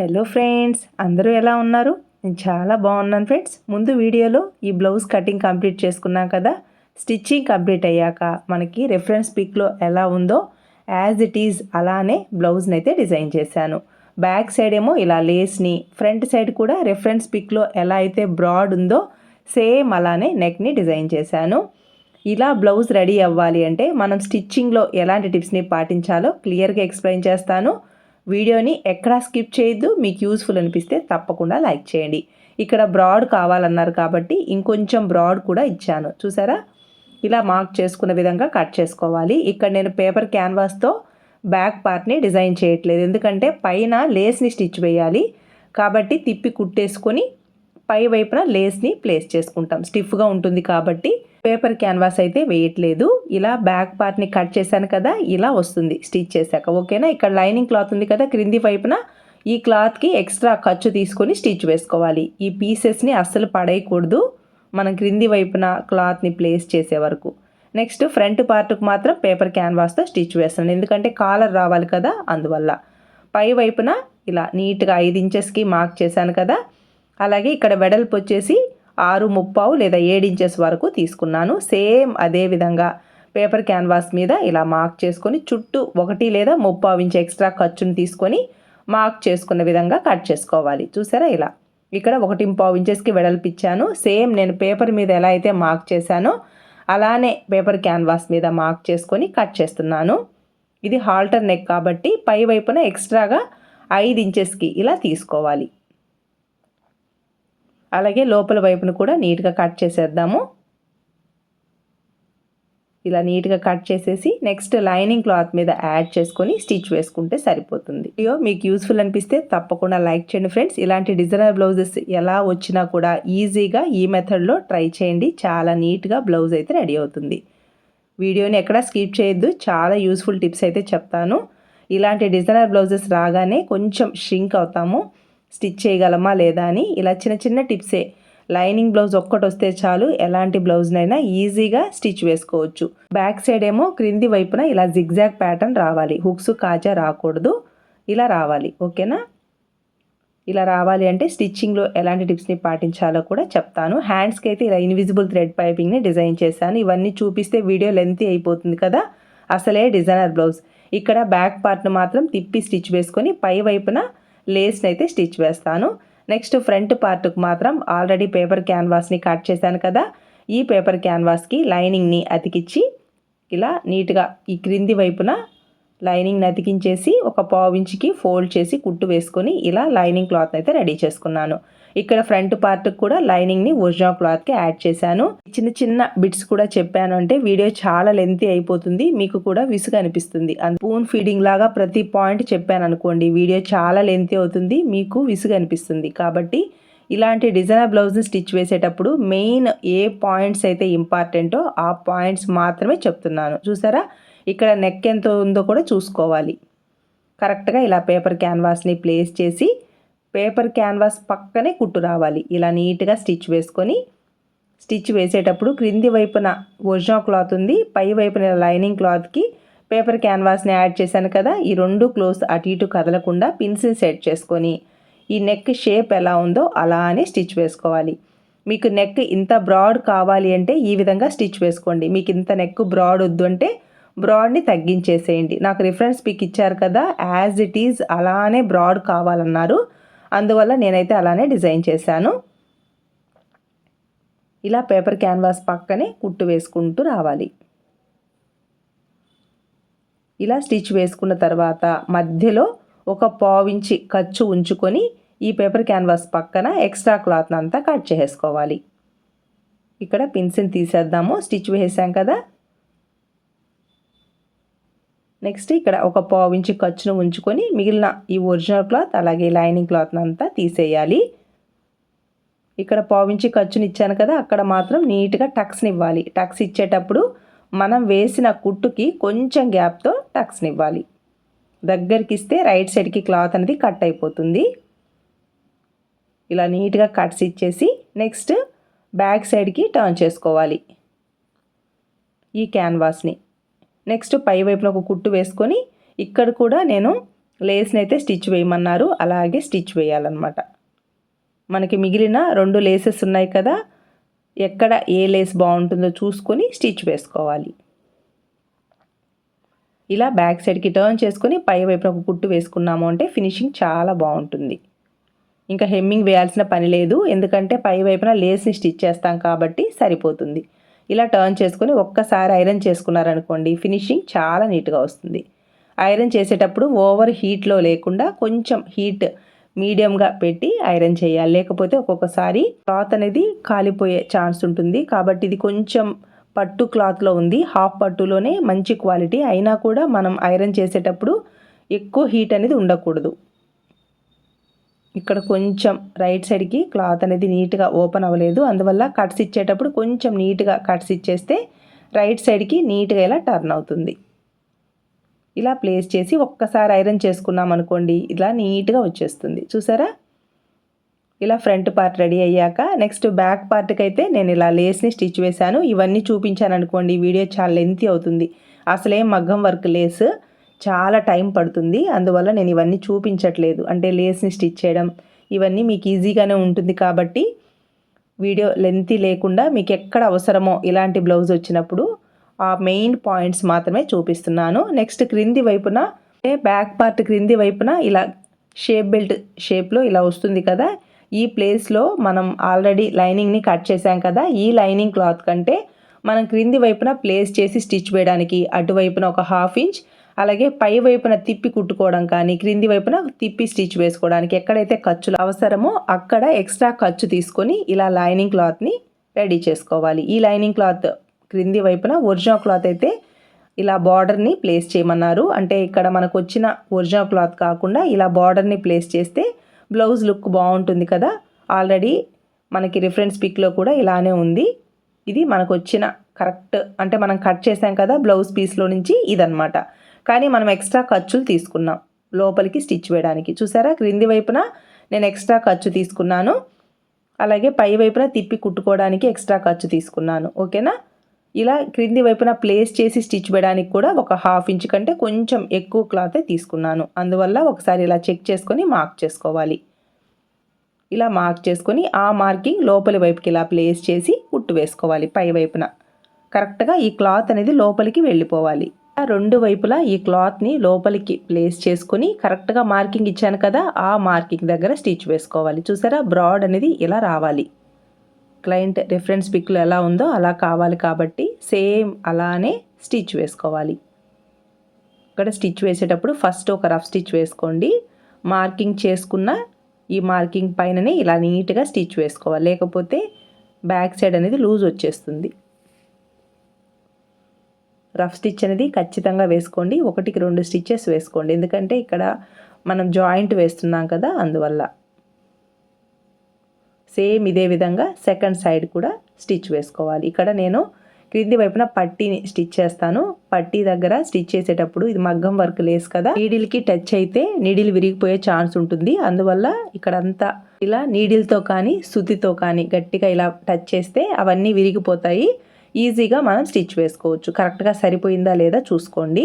Hello friends అందరూ ఎలా ఉన్నారు? నేను చాలా బాగున్నాను ఫ్రెండ్స్ ముందు వీడియోలో ఈ బ్లౌజ్ కటింగ్ కంప్లీట్ చేసుకున్నాం కదా? స్టిచ్చింగ్ కంప్లీట్ అయ్యాక మనకి రెఫరెన్స్ పిక్లో ఎలా ఉందో యాజ్ ఇట్ ఈజ్ అలానే బ్లౌజ్ని అయితే డిజైన్ చేశాను. బ్యాక్ సైడ్ ఏమో ఇలా లేస్ని ఫ్రంట్ సైడ్ కూడా రెఫరెన్స్ పిక్లో ఎలా అయితే బ్రాడ్ ఉందో సేమ్ అలానే నెక్ని డిజైన్ చేశాను. ఇలా బ్లౌజ్ రెడీ అవ్వాలి అంటే మనం స్టిచ్చింగ్లో ఎలాంటి టిప్స్ని పాటించాలో క్లియర్గా ఎక్స్ప్లెయిన్ చేస్తాను. వీడియోని ఎక్కడా స్కిప్ చేయొద్దు. మీకు యూస్ఫుల్ అనిపిస్తే తప్పకుండా లైక్ చేయండి. ఇక్కడ బ్రాడ్ కావాలన్నారు కాబట్టి ఇంకొంచెం బ్రాడ్ కూడా ఇచ్చాను. చూసారా? ఇలా మార్క్ చేసుకున్న విధంగా కట్ చేసుకోవాలి. ఇక్కడ నేను పేపర్ క్యాన్వాస్తో బ్యాక్ పార్ట్ని డిజైన్ చేయట్లేదు. ఎందుకంటే పైన లేస్ని స్టిచ్ వేయాలి. కాబట్టి తిప్పి కుట్టేసుకొని పై వైపున లేస్ని ప్లేస్ చేసుకుంటాం. స్టిఫ్గా ఉంటుంది కాబట్టి పేపర్ క్యాన్వాస్ అయితే వేయట్లేదు. ఇలా బ్యాక్ పార్ట్ని కట్ చేశాను కదా ఇలా వస్తుంది స్టిచ్ చేశాక. ఓకేనా? ఇక్కడ లైనింగ్ క్లాత్ ఉంది కదా క్రింది వైపున ఈ క్లాత్కి ఎక్స్ట్రా ఖర్చు తీసుకొని స్టిచ్ వేసుకోవాలి. ఈ పీసెస్ని అస్సలు పడేయకూడదు. మనం క్రింది వైపున క్లాత్ని ప్లేస్ చేసే వరకు. నెక్స్ట్ ఫ్రంట్ పార్ట్కి మాత్రం పేపర్ క్యాన్వాస్తో స్టిచ్ వేస్తాను ఎందుకంటే కాలర్ రావాలి కదా అందువల్ల. పై వైపున ఇలా నీట్గా ఐదు ఇంచెస్కి మార్క్ చేశాను కదా. అలాగే ఇక్కడ వెడల్పు వచ్చేసి ఆరు ముప్పావు లేదా ఏడు ఇంచెస్ వరకు తీసుకున్నాను. సేమ్ అదే విధంగా పేపర్ క్యాన్వాస్ మీద ఇలా మార్క్ చేసుకొని చుట్టూ ఒకటి లేదా ముప్పావు ఇంచ్ ఎక్స్ట్రా ఖర్చును తీసుకొని మార్క్ చేసుకున్న విధంగా కట్ చేసుకోవాలి. చూసారా ఇలా? ఇక్కడ ఒకటి పావు ఇంచెస్కి వెడల్పిచ్చాను. సేమ్ నేను పేపర్ మీద ఎలా అయితే మార్క్ చేశానో అలానే పేపర్ క్యాన్వాస్ మీద మార్క్ చేసుకొని కట్ చేస్తున్నాను. ఇది హాల్టర్ నెక్ కాబట్టి పై వైపున ఎక్స్ట్రాగా ఐదు ఇంచెస్కి ఇలా తీసుకోవాలి. అలాగే లోపల వైపును కూడా నీట్గా కట్ చేసేద్దాము. ఇలా నీట్గా కట్ చేసేసి నెక్స్ట్ లైనింగ్ క్లాత్ మీద యాడ్ చేసుకొని స్టిచ్ వేసుకుంటే సరిపోతుంది. ఇయో మీకు యూస్ఫుల్ అనిపిస్తే తప్పకుండా లైక్ చేయండి ఫ్రెండ్స్. ఇలాంటి డిజైనర్ బ్లౌజెస్ ఎలా వచ్చినా కూడా ఈజీగా ఈ మెథడ్లో ట్రై చేయండి. చాలా నీట్గా బ్లౌజ్ అయితే రెడీ అవుతుంది. వీడియోని ఎక్కడ స్కిప్ చేయొద్దు. చాలా యూస్ఫుల్ టిప్స్ అయితే చెప్తాను. ఇలాంటి డిజైనర్ బ్లౌజెస్ రాగానే కొంచెం షింక్ అవుతాము. స్టిచ్ చేయగలమా లేదా అని ఇలా చిన్న చిన్న టిప్సే. లైనింగ్ బ్లౌజ్ ఒక్కటి వస్తే చాలు ఎలాంటి బ్లౌజ్నైనా ఈజీగా స్టిచ్ వేసుకోవచ్చు. బ్యాక్ సైడ్ ఏమో క్రింది వైపున ఇలా జిగ్జాగ్ ప్యాటర్న్ రావాలి. హుక్స్ కాజా రాకూడదు. ఇలా రావాలి. ఓకేనా? ఇలా రావాలి అంటే స్టిచ్చింగ్లో ఎలాంటి టిప్స్ని పాటించాలో కూడా చెప్తాను. హ్యాండ్స్కి అయితే ఇలా ఇన్విజిబుల్ థ్రెడ్ పైపింగ్ని డిజైన్ చేశాను. ఇవన్నీ చూపిస్తే వీడియో లెంత్ అయిపోతుంది కదా? అసలే డిజైనర్ బ్లౌజ్. ఇక్కడ బ్యాక్ పార్ట్ను మాత్రం తిప్పి స్టిచ్ వేసుకొని పై వైపున లేస్ని అయితే స్టిచ్ వేస్తాను. నెక్స్ట్ ఫ్రంట్ పార్ట్కి మాత్రం ఆల్రెడీ పేపర్ క్యాన్వాస్ని కట్ చేశాను కదా. ఈ పేపర్ క్యాన్వాస్కి లైనింగ్ని అతికిచ్చి ఇలా నీట్గా ఈ క్రింది వైపున లైనింగ్ని అతికించేసి ఒక పావుంచికి ఫోల్డ్ చేసి కుట్టు వేసుకొని ఇలా లైనింగ్ క్లాత్ అయితే రెడీ చేసుకున్నాను. ఇక్కడ ఫ్రంట్ పార్ట్ కూడా లైనింగ్ని ఒరిజినల్ క్లాత్కి యాడ్ చేశాను. చిన్న చిన్న బిట్స్ కూడా చెప్పాను అంటే వీడియో చాలా లెంతీ అయిపోతుంది మీకు కూడా విసుగు అనిపిస్తుంది. స్పూన్ ఫీడింగ్ లాగా ప్రతి పాయింట్ చెప్పాను అనుకోండి వీడియో చాలా లెంతీ అవుతుంది మీకు విసుగు అనిపిస్తుంది. కాబట్టి ఇలాంటి డిజైనర్ బ్లౌజ్ని స్టిచ్ వేసేటప్పుడు మెయిన్ ఏ పాయింట్స్ అయితే ఇంపార్టెంటో ఆ పాయింట్స్ మాత్రమే చెప్తున్నాను. చూసారా? ఇక్కడ నెక్ ఎంత ఉందో కూడా చూసుకోవాలి. కరెక్ట్గా ఇలా పేపర్ క్యాన్వాస్ని ప్లేస్ చేసి పేపర్ క్యాన్వాస్ పక్కనే కుట్టు రావాలి. ఇలా నీట్గా స్టిచ్ వేసుకొని స్టిచ్ వేసేటప్పుడు క్రింది వైపున ఒరిజినల్ క్లాత్ ఉంది. పై వైపున లైనింగ్ క్లాత్కి పేపర్ క్యాన్వాస్ని యాడ్ చేశాను కదా ఈ రెండు క్లోత్స్ అటు ఇటు కదలకుండా పిన్స్ని సెట్ చేసుకొని ఈ నెక్ షేప్ ఎలా ఉందో అలానే స్టిచ్ వేసుకోవాలి. మీకు నెక్ ఇంత బ్రాడ్ కావాలి అంటే ఈ విధంగా స్టిచ్ వేసుకోండి. మీకు ఇంత నెక్ బ్రాడ్ వద్దు అంటే బ్రాడ్ని తగ్గించేసేయండి. నాకు రిఫరెన్స్ పిక్ ఇచ్చారు కదా యాజ్ ఇట్ ఈజ్ అలానే బ్రాడ్ కావాలన్నారు. అందువల్ల నేనైతే అలానే డిజైన్ చేశాను. ఇలా పేపర్ క్యాన్వాస్ పక్కనే కుట్టు వేసుకుంటూ రావాలి. ఇలా స్టిచ్ వేసుకున్న తర్వాత మధ్యలో ఒక పావించి ఖర్చు ఉంచుకొని ఈ పేపర్ క్యాన్వాస్ పక్కన ఎక్స్ట్రా క్లాత్ అంతా కట్ చేసుకోవాలి ఇక్కడ పిన్సిల్ తీసేద్దాము. స్టిచ్ వేసాం కదా నెక్స్ట్ ఇక్కడ ఒక పావించి ఖర్చును ఉంచుకొని మిగిలిన ఈ ఒరిజినల్ క్లాత్ అలాగే లైనింగ్ క్లాత్ అంతా తీసేయాలి. ఇక్కడ పావించి ఖర్చుని ఇచ్చాను కదా అక్కడ మాత్రం నీట్గా టక్స్ని ఇవ్వాలి. టక్స్ ఇచ్చేటప్పుడు మనం వేసిన కుట్టుకి కొంచెం గ్యాప్తో టక్స్ని ఇవ్వాలి. దగ్గరికి ఇస్తే రైట్ సైడ్కి క్లాత్ అనేది కట్ అయిపోతుంది. ఇలా నీట్గా కట్స్ ఇచ్చేసి నెక్స్ట్ బ్యాక్ సైడ్కి టర్న్ చేసుకోవాలి. ఈ క్యాన్వాస్ని నెక్స్ట్ పై వైపున ఒక కుట్టు వేసుకొని ఇక్కడ కూడా నేను లేస్ని అయితే స్టిచ్ వేయమన్నారు. అలాగే స్టిచ్ వేయాలన్నమాట. మనకి మిగిలిన రెండు లేసెస్ ఉన్నాయి కదా ఎక్కడ ఏ లేస్ బాగుంటుందో చూసుకొని స్టిచ్ వేసుకోవాలి. ఇలా బ్యాక్ సైడ్కి టర్న్ చేసుకొని పై వైపున ఒక కుట్టు వేసుకున్నాము అంటే ఫినిషింగ్ చాలా బాగుంటుంది. ఇంకా హెమ్మింగ్ వేయాల్సిన పని లేదు. ఎందుకంటే పై వైపున లేస్ని స్టిచ్ చేస్తాం కాబట్టి సరిపోతుంది. ఇలా టర్న్ చేసుకొని ఒక్కసారి ఐరన్ చేసుకున్నారనుకోండి ఫినిషింగ్ చాలా నీట్గా వస్తుంది. ఐరన్ చేసేటప్పుడు ఓవర్ హీట్లో లేకుండా కొంచెం హీట్ మీడియంగా పెట్టి ఐరన్ చేయాలి. లేకపోతే ఒక్కొక్కసారి క్లాత్ అనేది కాలిపోయే ఛాన్స్ ఉంటుంది. కాబట్టి ఇది కొంచెం పట్టు క్లాత్లో ఉంది. హాఫ్ పట్టులోనే మంచి క్వాలిటీ అయినా కూడా మనం ఐరన్ చేసేటప్పుడు ఎక్కువ హీట్ అనేది ఉండకూడదు. ఇక్కడ కొంచెం రైట్ సైడ్కి క్లాత్ అనేది నీట్గా ఓపెన్ అవ్వలేదు. అందువల్ల కట్స్ ఇచ్చేటప్పుడు కొంచెం నీట్గా కట్స్ ఇచ్చేస్తే రైట్ సైడ్కి నీట్గా ఇలా టర్న్ అవుతుంది. ఇలా ప్లేస్ చేసి ఒక్కసారి ఐరన్ చేసుకున్నాం అనుకోండి ఇలా నీట్గా వచ్చేస్తుంది. చూసారా? ఇలా ఫ్రంట్ పార్ట్ రెడీ అయ్యాక నెక్స్ట్ బ్యాక్ పార్ట్కి అయితే నేను ఇలా లేస్ని స్టిచ్ వేశాను. ఇవన్నీ చూపించాను అనుకోండి వీడియో చాలా లెంతి అవుతుంది. అసలేం మగ్గం వర్క్ లేస్ చాలా టైం పడుతుంది. అందువల్ల నేను ఇవన్నీ చూపించట్లేదు. అంటే లేస్ని స్టిచ్ చేయడం ఇవన్నీ మీకు ఈజీగానే ఉంటుంది కాబట్టి వీడియో లెంతీ లేకుండా మీకు ఎక్కడ అవసరమో ఇలాంటి బ్లౌజ్ వచ్చినప్పుడు ఆ మెయిన్ పాయింట్స్ మాత్రమే చూపిస్తున్నాను. నెక్స్ట్ క్రింది వైపున బ్యాక్ పార్ట్ క్రింది వైపున ఇలా షేప్ బెల్ట్ షేప్లో ఇలా వస్తుంది కదా. ఈ ప్లేస్లో మనం ఆల్రెడీ లైనింగ్ని కట్ చేసాం కదా. ఈ లైనింగ్ క్లాత్ కంటే మనం క్రింది వైపున ప్లేస్ చేసి స్టిచ్ వేయడానికి అటువైపున ఒక హాఫ్ ఇంచ్ అలాగే పై వైపున తిప్పి కుట్టుకోవడం కానీ క్రింది వైపున తిప్పి స్టిచ్ వేసుకోవడానికి ఎక్కడైతే ఖర్చులు అవసరమో అక్కడ ఎక్స్ట్రా ఖర్చు తీసుకొని ఇలా లైనింగ్ క్లాత్ని రెడీ చేసుకోవాలి. ఈ లైనింగ్ క్లాత్ క్రింది వైపున ఒరిజినల్ క్లాత్ అయితే ఇలా బార్డర్ని ప్లేస్ చేయమన్నారు. అంటే ఇక్కడ మనకు వచ్చిన ఒరిజినల్ క్లాత్ కాకుండా ఇలా బార్డర్ని ప్లేస్ చేస్తే బ్లౌజ్ లుక్ బాగుంటుంది కదా. ఆల్రెడీ మనకి రిఫరెన్స్ పిక్లో కూడా ఇలానే ఉంది. ఇది మనకు వచ్చిన కరెక్ట్ అంటే మనం కట్ చేసాం కదా బ్లౌజ్ పీస్లో నుంచి ఇదనమాట కానీ మనం ఎక్స్ట్రా ఖర్చులు తీసుకున్నాం. లోపలికి స్టిచ్ వేయడానికి. చూసారా? క్రింది వైపున నేను ఎక్స్ట్రా ఖర్చు తీసుకున్నాను. అలాగే పై వైపున తిప్పి కుట్టుకోవడానికి ఎక్స్ట్రా ఖర్చు తీసుకున్నాను. ఓకేనా? ఇలా క్రింది వైపున ప్లేస్ చేసి స్టిచ్ వేయడానికి కూడా ఒక హాఫ్ ఇంచ్ కంటే కొంచెం ఎక్కువ క్లాతే తీసుకున్నాను. అందువల్ల ఒకసారి ఇలా చెక్ చేసుకొని మార్క్ చేసుకోవాలి. ఇలా మార్క్ చేసుకొని ఆ మార్కింగ్ లోపలి వైపుకి ఇలా ప్లేస్ చేసి కుట్టు వేసుకోవాలి పై వైపున. కరెక్ట్గా ఈ క్లాత్ అనేది లోపలికి వెళ్ళిపోవాలి. రెండు వైపులా ఈ క్లాత్ని లోపలికి ప్లేస్ చేసుకొని కరెక్ట్గా మార్కింగ్ ఇచ్చాను కదా ఆ మార్కింగ్ దగ్గర స్టిచ్ వేసుకోవాలి. చూసారా? బ్రాడ్ అనేది ఇలా రావాలి. క్లయింట్ రిఫరెన్స్ పిక్లో ఎలా ఉందో అలా కావాలి కాబట్టి సేమ్ అలానే స్టిచ్ వేసుకోవాలి. ఇక్కడ స్టిచ్ వేసేటప్పుడు ఫస్ట్ ఒక రఫ్ స్టిచ్ వేసుకోండి. మార్కింగ్ చేసుకున్న ఈ మార్కింగ్ పైననే ఇలా నీట్గా స్టిచ్ వేసుకోవాలి. లేకపోతే బ్యాక్ సైడ్ అనేది లూజ్ వచ్చేస్తుంది. రఫ్ స్టిచ్ అనేది ఖచ్చితంగా వేసుకోండి. ఒకటికి రెండు స్టిచ్చెస్ వేసుకోండి. ఎందుకంటే ఇక్కడ మనం జాయింట్ వేస్తున్నాం కదా అందువల్ల. సేమ్ ఇదే విధంగా సెకండ్ సైడ్ కూడా స్టిచ్ వేసుకోవాలి. ఇక్కడ నేను క్రింది వైపున పట్టీని స్టిచ్ చేస్తాను. పట్టీ దగ్గర స్టిచ్ చేసేటప్పుడు ఇది మగ్గం వర్క్ లేస్ కదా. నీడిల్కి టచ్ అయితే నీడిల్ విరిగిపోయే ఛాన్స్ ఉంటుంది. అందువల్ల ఇక్కడంతా ఇలా నీడిల్తో కానీ సుతితో కానీ గట్టిగా ఇలా టచ్ చేస్తే అవన్నీ విరిగిపోతాయి. ఈజీగా మనం స్టిచ్ వేసుకోవచ్చు. కరెక్ట్గా సరిపోయిందా లేదా చూసుకోండి.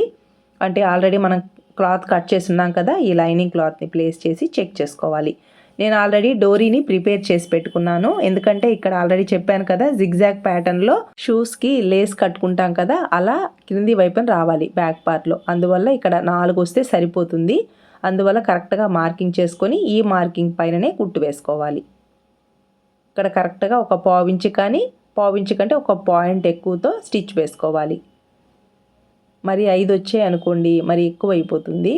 అంటే ఆల్రెడీ మనం క్లాత్ కట్ చేస్తున్నాం కదా ఈ లైనింగ్ క్లాత్ని ప్లేస్ చేసి చెక్ చేసుకోవాలి. నేను ఆల్రెడీ డోరీని ప్రిపేర్ చేసి పెట్టుకున్నాను. ఎందుకంటే ఇక్కడ ఆల్రెడీ చెప్పాను కదా జిగ్జాగ్ ప్యాటర్న్లో షూస్కి లేస్ కట్టుకుంటాం కదా అలా క్రింది వైపున రావాలి బ్యాక్ పార్ట్లో అందువల్ల ఇక్కడ నాలుగు వస్తే సరిపోతుంది. అందువల్ల కరెక్ట్గా మార్కింగ్ చేసుకొని ఈ మార్కింగ్ పైననే కుట్టు వేసుకోవాలి. ఇక్కడ కరెక్ట్గా ఒక పావించి కానీ పావించి కంటే ఒక పాయింట్ ఎక్కువతో స్టిచ్ వేసుకోవాలి. మరి ఐదు వచ్చాయి అనుకోండి మరి ఎక్కువ అయిపోతుంది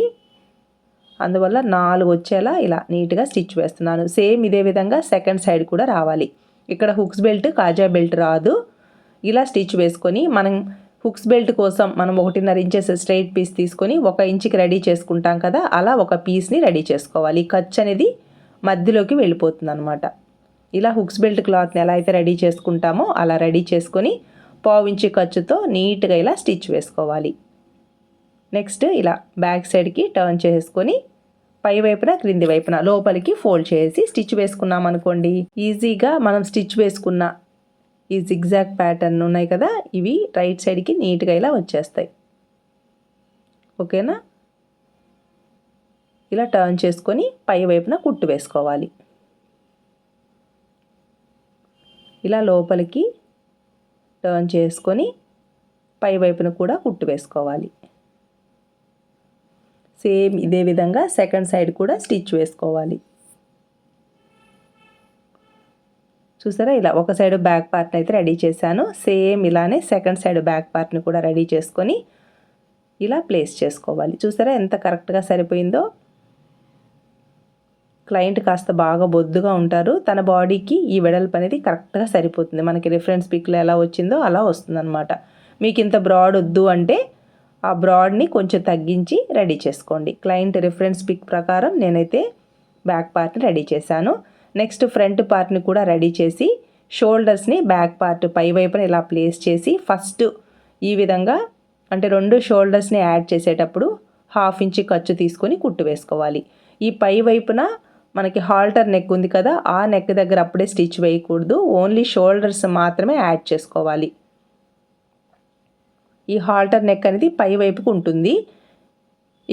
అందువల్ల నాలుగు వచ్చేలా ఇలా నీట్గా స్టిచ్ వేస్తున్నాను. సేమ్ ఇదే విధంగా సెకండ్ సైడ్ కూడా రావాలి. ఇక్కడ హుక్స్ బెల్ట్ కాజా బెల్ట్ రాదు. ఇలా స్టిచ్ వేసుకొని మనం హుక్స్ బెల్ట్ కోసం మనం ఒకటిన్నర ఇంచెస్ స్ట్రైట్ పీస్ తీసుకొని ఒక ఇంచుకి రెడీ చేసుకుంటాం కదా అలా ఒక పీస్ని రెడీ చేసుకోవాలి. ఖర్చు అనేది మధ్యలోకి వెళ్ళిపోతుంది అనమాట ఇలా హుక్స్ బెల్ట్ క్లాత్ని ఎలా అయితే రెడీ చేసుకుంటామో అలా రెడీ చేసుకొని పావించి ఖర్చుతో నీట్గా ఇలా స్టిచ్ వేసుకోవాలి. నెక్స్ట్ ఇలా బ్యాక్ సైడ్కి టర్న్ చేసుకొని పై వైపున క్రింది వైపున లోపలికి ఫోల్డ్ చేసి స్టిచ్ వేసుకున్నాం అనుకోండి. ఈజీగా మనం స్టిచ్ వేసుకున్న ఈ జిగ్జాగ్ ప్యాటర్న్ ఉన్నాయి కదా ఇవి రైట్ సైడ్కి నీట్గా ఇలా వచ్చేస్తాయి. ఓకేనా? ఇలా టర్న్ చేసుకొని పై వైపున కుట్టు వేసుకోవాలి. ఇలా లోపలికి టర్న్ చేసుకొని పై వైపున కూడా కుట్టు వేసుకోవాలి. సేమ్ ఇదే విధంగా సెకండ్ సైడ్ కూడా స్టిచ్ వేసుకోవాలి. చూసారా? ఇలా ఒక సైడ్ బ్యాక్ పార్ట్ని అయితే రెడీ చేశాను. సేమ్ ఇలానే సెకండ్ సైడ్ బ్యాక్ పార్ట్ని కూడా రెడీ చేసుకొని ఇలా ప్లేస్ చేసుకోవాలి. చూసారా? ఎంత కరెక్ట్గా సరిపోయిందో? క్లయింట్ కాస్త బాగా బొద్దుగా ఉంటారు. తన బాడీకి ఈ వెడల్పు అనేది కరెక్ట్గా సరిపోతుంది. మనకి రిఫరెన్స్ పిక్లో ఎలా వచ్చిందో అలా వస్తుందన్నమాట. మీకు ఇంత బ్రాడ్ వద్దు అంటే ఆ బ్రాడ్ని కొంచెం తగ్గించి రెడీ చేసుకోండి. క్లయింట్ రిఫరెన్స్ పిక్ ప్రకారం నేనైతే బ్యాక్ పార్ట్ని రెడీ చేశాను. నెక్స్ట్ ఫ్రంట్ పార్ట్ని కూడా రెడీ చేసి షోల్డర్స్ని బ్యాక్ పార్ట్ పై వైపున ఇలా ప్లేస్ చేసి ఫస్ట్ ఈ విధంగా అంటే రెండు షోల్డర్స్ని యాడ్ చేసేటప్పుడు హాఫ్ ఇంచ్ ఖర్చు తీసుకొని కుట్టు వేసుకోవాలి. ఈ పై వైపున మనకి హాల్టర్ నెక్ ఉంది కదా ఆ నెక్ దగ్గర అప్పుడే స్టిచ్ వేయకూడదు. ఓన్లీ షోల్డర్స్ మాత్రమే యాడ్ చేసుకోవాలి. ఈ హాల్టర్ నెక్ అనేది పై వైపుకు ఉంటుంది.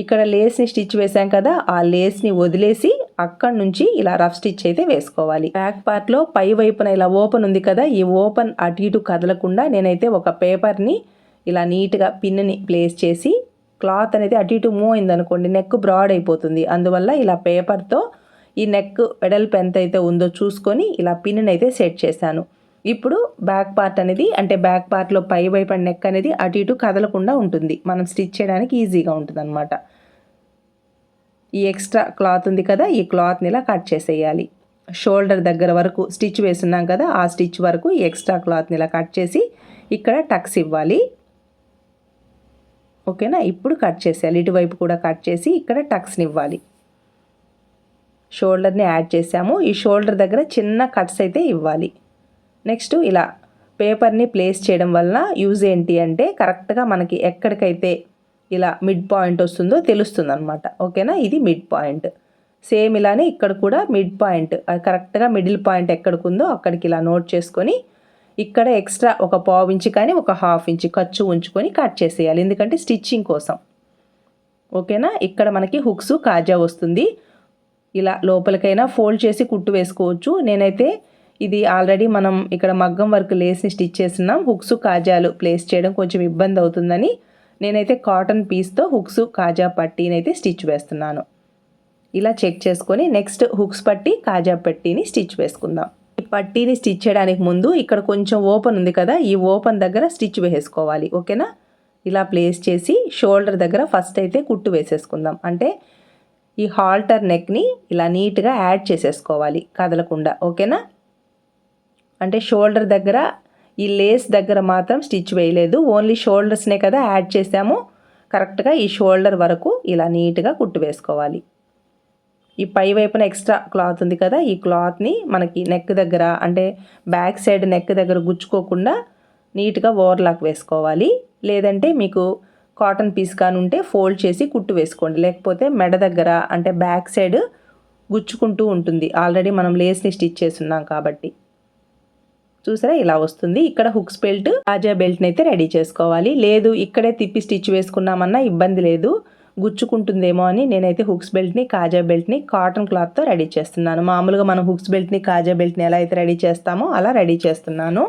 ఇక్కడ లేస్ని స్టిచ్ వేసాం కదా ఆ లేస్ని వదిలేసి అక్కడ నుంచి ఇలా రఫ్ స్టిచ్ అయితే వేసుకోవాలి. బ్యాక్ పార్ట్లో పై వైపున ఇలా ఓపెన్ ఉంది కదా ఈ ఓపెన్ అటు ఇటు కదలకుండా నేనైతే ఒక పేపర్ని ఇలా నీట్గా పిన్ని ప్లేస్ చేసి క్లాత్ అనేది అటు ఇటు మూవ్ అయింది అనుకోండి నెక్ బ్రాడ్ అయిపోతుంది. అందువల్ల ఇలా పేపర్తో ఈ నెక్ వెడల్పు ఎంత అయితే ఉందో చూసుకొని ఇలా పిన్ని అయితే సెట్ చేశాను. ఇప్పుడు బ్యాక్ పార్ట్ అనేది అంటే బ్యాక్ పార్ట్లో పై వైపు నెక్ అనేది అటు ఇటు కదలకుండా ఉంటుంది. మనం స్టిచ్ చేయడానికి ఈజీగా ఉంటుంది అనమాట ఈ ఎక్స్ట్రా క్లాత్ ఉంది కదా ఈ క్లాత్ని ఇలా కట్ చేసేయాలి. షోల్డర్ దగ్గర వరకు స్టిచ్ వేస్తున్నాం కదా ఆ స్టిచ్ వరకు ఈ ఎక్స్ట్రా క్లాత్ని ఇలా కట్ చేసి ఇక్కడ టక్స్ ఇవ్వాలి. ఓకేనా ఇప్పుడు కట్ చేసేయాలి. ఇటువైపు కూడా కట్ చేసి ఇక్కడ టక్స్ని ఇవ్వాలి. షోల్డర్ని యాడ్ చేసాము ఈ షోల్డర్ దగ్గర చిన్న కట్స్ అయితే ఇవ్వాలి. నెక్స్ట్ ఇలా పేపర్ని ప్లేస్ చేయడం వలన యూజ్ ఏంటి అంటే కరెక్ట్గా మనకి ఎక్కడికైతే ఇలా మిడ్ పాయింట్ వస్తుందో తెలుస్తుంది అనమాట ఓకేనా? ఇది మిడ్ పాయింట్. సేమ్ ఇలానే ఇక్కడ కూడా మిడ్ పాయింట్ కరెక్ట్గా మిడిల్ పాయింట్ ఎక్కడికి ఉందో అక్కడికి ఇలా నోట్ చేసుకొని ఇక్కడ ఎక్స్ట్రా ఒక పావు ఇంచు కానీ ఒక హాఫ్ ఇంచ్ ఖర్చు ఉంచుకొని కట్ చేసేయాలి. ఎందుకంటే స్టిచ్చింగ్ కోసం. ఓకేనా? ఇక్కడ మనకి హుక్స్ కాజా వస్తుంది. ఇలా లోపలికైనా ఫోల్డ్ చేసి కుట్టు వేసుకోవచ్చు. నేనైతే ఇది ఆల్రెడీ మనం ఇక్కడ మగ్గం వర్క్ లేసి స్టిచ్ చేస్తున్నాం. హుక్స్ కాజాలు ప్లేస్ చేయడం కొంచెం ఇబ్బంది అవుతుందని నేనైతే కాటన్ పీస్తో హుక్స్ కాజా పట్టీనైతే స్టిచ్ వేస్తున్నాను. ఇలా చెక్ చేసుకొని నెక్స్ట్ హుక్స్ పట్టి కాజా పట్టీని స్టిచ్ వేసుకుందాం. ఈ పట్టీని స్టిచ్ చేయడానికి ముందు ఇక్కడ కొంచెం ఓపెన్ ఉంది కదా ఈ ఓపెన్ దగ్గర స్టిచ్ వేసుకోవాలి ఓకేనా? ఇలా ప్లేస్ చేసి షోల్డర్ దగ్గర ఫస్ట్ అయితే కుట్టు వేసేసుకుందాం. అంటే ఈ హాల్టర్ నెక్ని ఇలా నీట్గా యాడ్ చేసేసుకోవాలి కదలకుండా ఓకేనా? అంటే షోల్డర్ దగ్గర ఈ లేస్ దగ్గర మాత్రం స్టిచ్ వేయలేదు. ఓన్లీ షోల్డర్స్నే కదా యాడ్ చేసాము. కరెక్ట్గా ఈ షోల్డర్ వరకు ఇలా నీట్గా కుట్టు వేసుకోవాలి. ఈ పై వైపున ఎక్స్ట్రా క్లాత్ ఉంది కదా ఈ క్లాత్ని మనకి నెక్ దగ్గర అంటే బ్యాక్ సైడ్ నెక్ దగ్గర గుచ్చుకోకుండా నీట్గా ఓవర్లాక్ వేసుకోవాలి. లేదంటే మీకు కాటన్ పీస్ కానీ ఉంటే ఫోల్డ్ చేసి కుట్టు వేసుకోండి. లేకపోతే మెడ దగ్గర అంటే బ్యాక్ సైడ్ గుచ్చుకుంటూ ఉంటుంది. ఆల్రెడీ మనం లేస్ని స్టిచ్ చేస్తున్నాం కాబట్టి. చూసారా? ఇలా వస్తుంది. ఇక్కడ హుక్స్ బెల్ట్ కాజా బెల్ట్ని అయితే రెడీ చేసుకోవాలి. లేదు ఇక్కడే తిప్పి స్టిచ్ వేసుకున్నామన్నా ఇబ్బంది లేదు. గుచ్చుకుంటుందేమో అని నేనైతే హుక్స్ బెల్ట్ని కాజా బెల్ట్ని కాటన్ క్లాత్తో రెడీ చేస్తున్నాను. మామూలుగా మనం హుక్స్ బెల్ట్ని కాజా బెల్ట్ని ఎలా అయితే రెడీ చేస్తామో అలా రెడీ చేస్తున్నాను.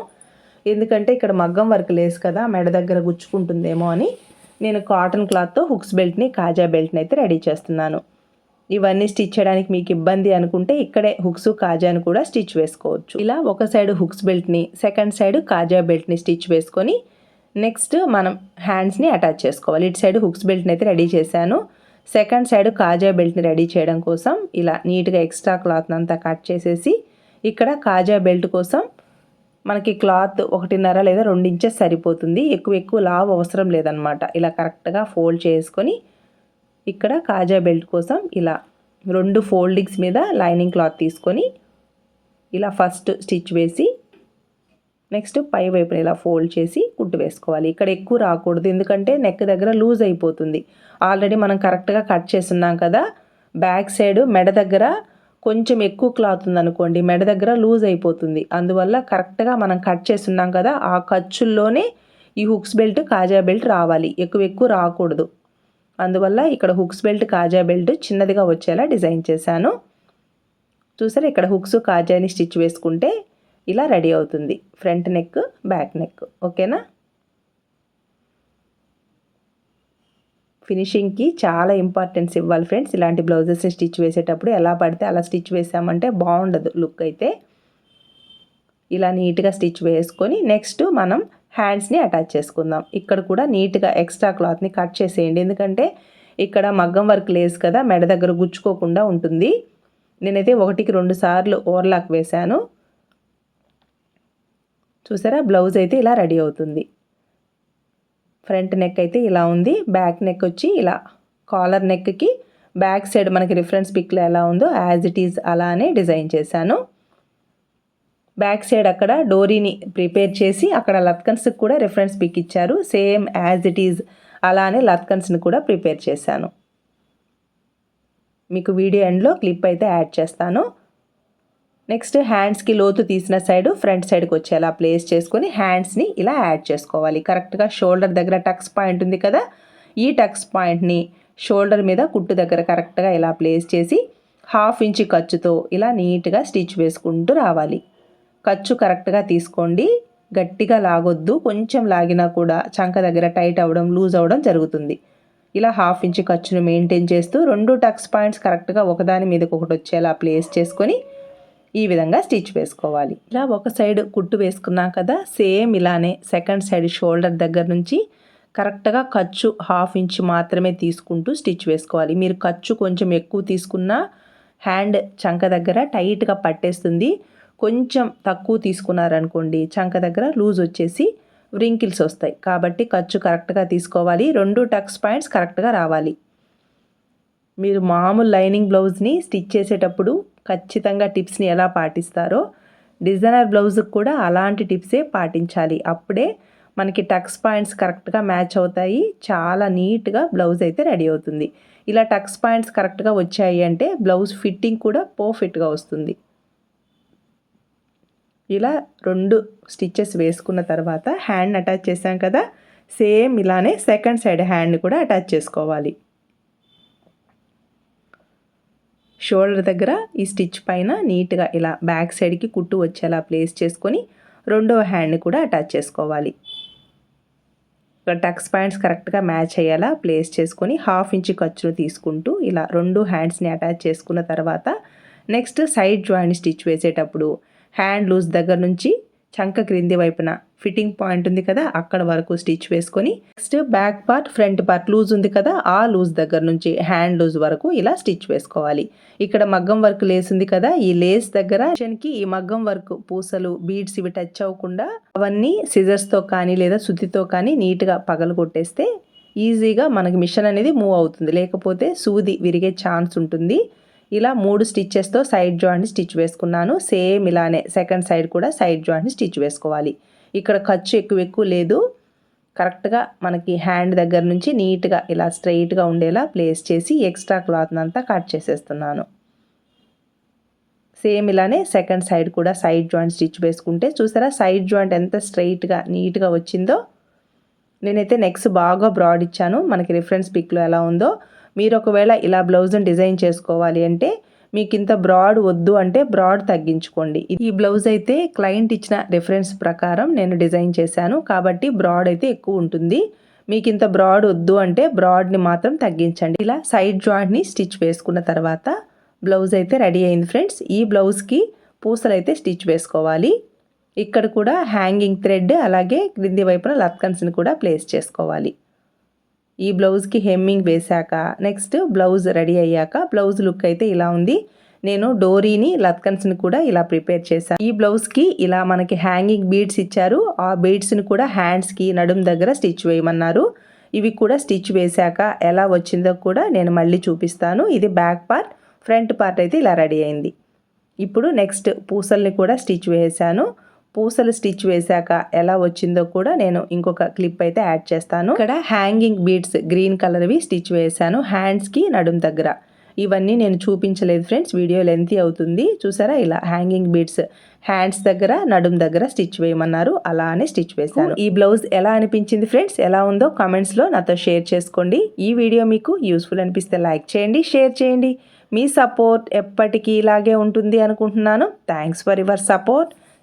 ఎందుకంటే ఇక్కడ మగ్గం వర్క్ లేస్ కదా మెడ దగ్గర గుచ్చుకుంటుందేమో అని. నేను కాటన్ క్లాత్తో హుక్స్ బెల్ట్ని కాజా బెల్ట్ని అయితే రెడీ చేస్తున్నాను. ఇవన్నీ స్టిచ్ చేయడానికి మీకు ఇబ్బంది అనుకుంటే ఇక్కడే హుక్స్ కాజాను కూడా స్టిచ్ వేసుకోవచ్చు. ఇలా ఒక సైడ్ హుక్స్ బెల్ట్ని సెకండ్ సైడ్ కాజా బెల్ట్ని స్టిచ్ వేసుకొని నెక్స్ట్ మనం హ్యాండ్స్ని అటాచ్ చేసుకోవాలి. ఇటు సైడ్ హుక్స్ బెల్ట్ని అయితే రెడీ చేశాను. సెకండ్ సైడ్ కాజా బెల్ట్ని రెడీ చేయడం కోసం ఇలా నీట్గా ఎక్స్ట్రా క్లాత్ అంతా కట్ చేసేసి ఇక్కడ కాజా బెల్ట్ కోసం మనకి క్లాత్ ఒకటిన్నర లేదా రెండు ఇంచెస్ సరిపోతుంది. ఎక్కువ ఎక్కువ లావ్ అవసరం లేదనమాట ఇలా కరెక్ట్గా ఫోల్డ్ చేసుకొని ఇక్కడ కాజా బెల్ట్ కోసం ఇలా రెండు ఫోల్డింగ్స్ మీద లైనింగ్ క్లాత్ తీసుకొని ఇలా ఫస్ట్ స్టిచ్ వేసి నెక్స్ట్ పై వైపున ఇలా ఫోల్డ్ చేసి కుట్టు వేసుకోవాలి. ఇక్కడ ఎక్కువ రాకూడదు. ఎందుకంటే నెక్ దగ్గర లూజ్ అయిపోతుంది. ఆల్రెడీ మనం కరెక్ట్గా కట్ చేస్తున్నాం కదా. బ్యాక్ సైడ్ మెడ దగ్గర కొంచెం ఎక్కువ క్లాత్ ఉందనుకోండి మెడ దగ్గర లూజ్ అయిపోతుంది. అందువల్ల కరెక్ట్గా మనం కట్ చేస్తున్నాం కదా ఆ ఖర్చుల్లోనే ఈ హుక్స్ బెల్ట్ కాజా బెల్ట్ రావాలి. ఎక్కువ ఎక్కువ రాకూడదు. అందువల్ల ఇక్కడ హుక్స్ బెల్ట్ కాజా బెల్ట్ చిన్నదిగా వచ్చేలా డిజైన్ చేశాను. చూసారా ఇక్కడ హుక్స్ కాజాని స్టిచ్ వేసుకుంటే ఇలా రెడీ అవుతుంది. Front neck back neck. ఓకేనా? ఫినిషింగ్కి చాలా ఇంపార్టెన్స్ ఇవ్వాలి ఫ్రెండ్స్. ఇలాంటి బ్లౌజెస్ స్టిచ్ వేసేటప్పుడు ఎలా పడితే అలా స్టిచ్ వేసామంటే బాగుండదు లుక్ అయితే. ఇలా నీట్గా స్టిచ్ వేసుకొని నెక్స్ట్ మనం హ్యాండ్స్ని అటాచ్ చేసుకుందాం. ఇక్కడ కూడా నీట్గా ఎక్స్ట్రా క్లాత్ని కట్ చేసేయండి. ఎందుకంటే ఇక్కడ మగ్గం వర్క్ లేస్ కదా మెడ దగ్గర గుచ్చుకోకుండా ఉంటుంది. నేనైతే ఒకటికి రెండు సార్లు ఓవర్లాక్ వేశాను. చూసారా? బ్లౌజ్ అయితే ఇలా రెడీ అవుతుంది. ఫ్రంట్ నెక్ అయితే ఇలా ఉంది. బ్యాక్ నెక్ వచ్చి ఇలా కాలర్ నెక్కి బ్యాక్ సైడ్ మనకి రిఫరెన్స్ పిక్లో ఎలా ఉందో యాజ్ ఇట్ ఈజ్ అలానే డిజైన్ చేశాను. బ్యాక్ సైడ్ అక్కడ డోరీని ప్రిపేర్ చేసి అక్కడ లత్కన్స్కి కూడా రిఫరెన్స్ పిక్ ఇచ్చారు. సేమ్ యాజ్ ఇట్ ఈజ్ అలానే లత్కన్స్ని కూడా ప్రిపేర్ చేశాను. మీకు వీడియో ఎండ్లో క్లిప్ అయితే యాడ్ చేస్తాను. నెక్స్ట్ హ్యాండ్స్కి లోతు తీసిన సైడ్ ఫ్రంట్ సైడ్కి వచ్చేలా ప్లేస్ చేసుకొని హ్యాండ్స్ని ఇలా యాడ్ చేసుకోవాలి. కరెక్ట్గా షోల్డర్ దగ్గర టక్స్ పాయింట్ ఉంది కదా? ఈ టక్స్ పాయింట్ని షోల్డర్ మీద కుట్టు దగ్గర కరెక్ట్గా ఇలా ప్లేస్ చేసి హాఫ్ ఇంచ్ ఖర్చుతో ఇలా నీట్గా స్టిచ్ వేసుకుంటూ రావాలి. ఖర్చు కరెక్ట్గా తీసుకోండి. గట్టిగా లాగొద్దు. కొంచెం లాగినా కూడా చంక దగ్గర టైట్ అవ్వడం లూజ్ అవ్వడం జరుగుతుంది. ఇలా హాఫ్ ఇంచ్ ఖర్చును మెయింటైన్ చేస్తూ రెండు టక్స్ పాయింట్స్ కరెక్ట్గా ఒకదాని మీదకి ఒకటి వచ్చేలా ప్లేస్ చేసుకొని ఈ విధంగా స్టిచ్ వేసుకోవాలి. ఇలా ఒక సైడ్ కుట్టు వేసుకున్నాం కదా సేమ్ ఇలానే సెకండ్ సైడ్ షోల్డర్ దగ్గర నుంచి కరెక్ట్గా ఖర్చు హాఫ్ ఇంచ్ మాత్రమే తీసుకుంటూ స్టిచ్ వేసుకోవాలి. మీరు ఖర్చు కొంచెం ఎక్కువ తీసుకున్నా హ్యాండ్ చంక దగ్గర టైట్గా పట్టేస్తుంది. కొంచెం తక్కువ తీసుకున్నారనుకోండి చంక దగ్గర లూజ్ వచ్చేసి వ్రింకిల్స్ వస్తాయి. కాబట్టి ఖర్చు కరెక్ట్గా తీసుకోవాలి. రెండు టక్స్ పాయింట్స్ కరెక్ట్గా రావాలి. మీరు మామూలు లైనింగ్ బ్లౌజ్ని స్టిచ్ చేసేటప్పుడు ఖచ్చితంగా టిప్స్ని ఎలా పాటిస్తారో డిజైనర్ బ్లౌజ్కి కూడా అలాంటి టిప్సే పాటించాలి. అప్పుడే మనకి టక్స్ పాయింట్స్ కరెక్ట్గా మ్యాచ్ అవుతాయి. చాలా నీట్గా బ్లౌజ్ అయితే రెడీ అవుతుంది. ఇలా టక్స్ పాయింట్స్ కరెక్ట్గా వచ్చాయి అంటే బ్లౌజ్ ఫిట్టింగ్ కూడా పర్ఫెక్ట్గా వస్తుంది. ఇలా రెండు స్టిచ్చెస్ వేసుకున్న తర్వాత హ్యాండ్ అటాచ్ చేసాం కదా? సేమ్ ఇలానే సెకండ్ సైడ్ హ్యాండ్ని కూడా అటాచ్ చేసుకోవాలి. షోల్డర్ దగ్గర ఈ స్టిచ్ పైన నీట్గా ఇలా బ్యాక్ సైడ్కి కుట్టు వచ్చేలా ప్లేస్ చేసుకొని రెండవ హ్యాండ్ని కూడా అటాచ్ చేసుకోవాలి. టక్స్ పాయింట్స్ కరెక్ట్గా మ్యాచ్ అయ్యేలా ప్లేస్ చేసుకొని హాఫ్ ఇంచ్ ఖర్చును తీసుకుంటూ ఇలా రెండు హ్యాండ్స్ని అటాచ్ చేసుకున్న తర్వాత నెక్స్ట్ సైడ్ జాయింట్ స్టిచ్ వేసేటప్పుడు హ్యాండ్ లూజ్ దగ్గర నుంచి చంక క్రింది వైపున ఫిట్టింగ్ పాయింట్ ఉంది కదా అక్కడ వరకు స్టిచ్ వేసుకొని next back part front part loose ఉంది కదా ఆ లూజ్ దగ్గర నుంచి హ్యాండ్ లూజ్ వరకు ఇలా స్టిచ్ వేసుకోవాలి. ఇక్కడ మగ్గం వర్క్ లేస్ ఉంది కదా ఈ లేస్ దగ్గర కి ఈ మగ్గం వర్క్ పూసలు బీడ్స్ ఇవి టచ్ అవ్వకుండా అవన్నీ సిజర్స్తో కానీ లేదా శుద్ధితో కానీ నీట్గా పగలు కొట్టేస్తే ఈజీగా మనకి మిషన్ అనేది మూవ్ అవుతుంది. లేకపోతే సూది విరిగే ఛాన్స్ ఉంటుంది. ఇలా మూడు స్టిచ్చెస్తో సైడ్ జాయింట్ స్టిచ్ వేసుకున్నాను. సేమ్ ఇలానే సెకండ్ సైడ్ కూడా సైడ్ జాయింట్ స్టిచ్ వేసుకోవాలి. ఇక్కడ ఖర్చు ఎక్కువ ఎక్కువ లేదు. కరెక్ట్గా మనకి హ్యాండ్ దగ్గర నుంచి నీట్గా ఇలా స్ట్రైట్గా ఉండేలా ప్లేస్ చేసి ఎక్స్ట్రా క్లాత్ అంతా కట్ చేసేస్తున్నాను. సేమ్ ఇలానే సెకండ్ సైడ్ కూడా సైడ్ జాయింట్ స్టిచ్ వేసుకుంటే చూసారా? సైడ్ జాయింట్ ఎంత స్ట్రైట్గా నీట్గా వచ్చిందో. నేనైతే నెక్స్ట్ బాగా బ్రాడ్ ఇచ్చాను. మనకి రిఫరెన్స్ పిక్లో ఎలా ఉందో. మీరు ఒకవేళ ఇలా బ్లౌజ్ని డిజైన్ చేసుకోవాలి అంటే మీకు ఇంత బ్రాడ్ వద్దు అంటే బ్రాడ్ తగ్గించుకోండి. ఈ బ్లౌజ్ అయితే క్లయింట్ ఇచ్చిన రిఫరెన్స్ ప్రకారం నేను డిజైన్ చేశాను. కాబట్టి బ్రాడ్ అయితే ఎక్కువ ఉంటుంది. మీకు ఇంత బ్రాడ్ వద్దు అంటే బ్రాడ్ని మాత్రం తగ్గించండి. ఇలా సైడ్ జాయింట్ని స్టిచ్ వేసుకున్న తర్వాత బ్లౌజ్ అయితే రెడీ అయింది ఫ్రెండ్స్. ఈ బ్లౌజ్కి పూసలు అయితే స్టిచ్ వేసుకోవాలి. ఇక్కడ కూడా హ్యాంగింగ్ థ్రెడ్ అలాగే క్రింది వైపున లత్కన్స్ని కూడా ప్లేస్ చేసుకోవాలి. ఈ బ్లౌజ్కి హెమ్మింగ్ వేశాక నెక్స్ట్ బ్లౌజ్ రెడీ అయ్యాక బ్లౌజ్ లుక్ అయితే ఇలా ఉంది. నేను డోరీని లత్కన్స్ని కూడా ఇలా ప్రిపేర్ చేశాను ఈ బ్లౌజ్కి ఇలా మనకి హ్యాంగింగ్ బీడ్స్ ఇచ్చారు. ఆ బీడ్స్ని కూడా హ్యాండ్స్కి నడుం దగ్గర స్టిచ్ వేయమన్నారు. ఇవి కూడా స్టిచ్ వేశాక ఎలా వచ్చిందో కూడా నేను మళ్ళీ చూపిస్తాను. ఇది బ్యాక్ పార్ట్ ఫ్రంట్ పార్ట్ అయితే ఇలా రెడీ అయింది. ఇప్పుడు నెక్స్ట్ పూసల్ని కూడా స్టిచ్ వేసాను పూసలు స్టిచ్ వేశాక ఎలా వచ్చిందో కూడా నేను ఇంకొక క్లిప్ అయితే యాడ్ చేస్తాను. ఇక్కడ హ్యాంగింగ్ బీడ్స్ గ్రీన్ కలర్వి స్టిచ్ వేసాను హ్యాండ్స్కి నడుం దగ్గర. ఇవన్నీ నేను చూపించలేదు ఫ్రెండ్స్ వీడియో లెంతీ అవుతుంది. చూసారా ఇలా హ్యాంగింగ్ బీడ్స్ హ్యాండ్స్ దగ్గర నడుం దగ్గర స్టిచ్ వేయమన్నారు. అలానే స్టిచ్ వేశాను. ఈ బ్లౌజ్ ఎలా అనిపించింది ఫ్రెండ్స్ ఎలా ఉందో కమెంట్స్లో నాతో షేర్ చేసుకోండి. ఈ వీడియో మీకు యూస్ఫుల్ అనిపిస్తే లైక్ చేయండి షేర్ చేయండి. మీ సపోర్ట్ ఎప్పటికీ ఇలాగే ఉంటుంది అనుకుంటున్నాను. Thanks for your support.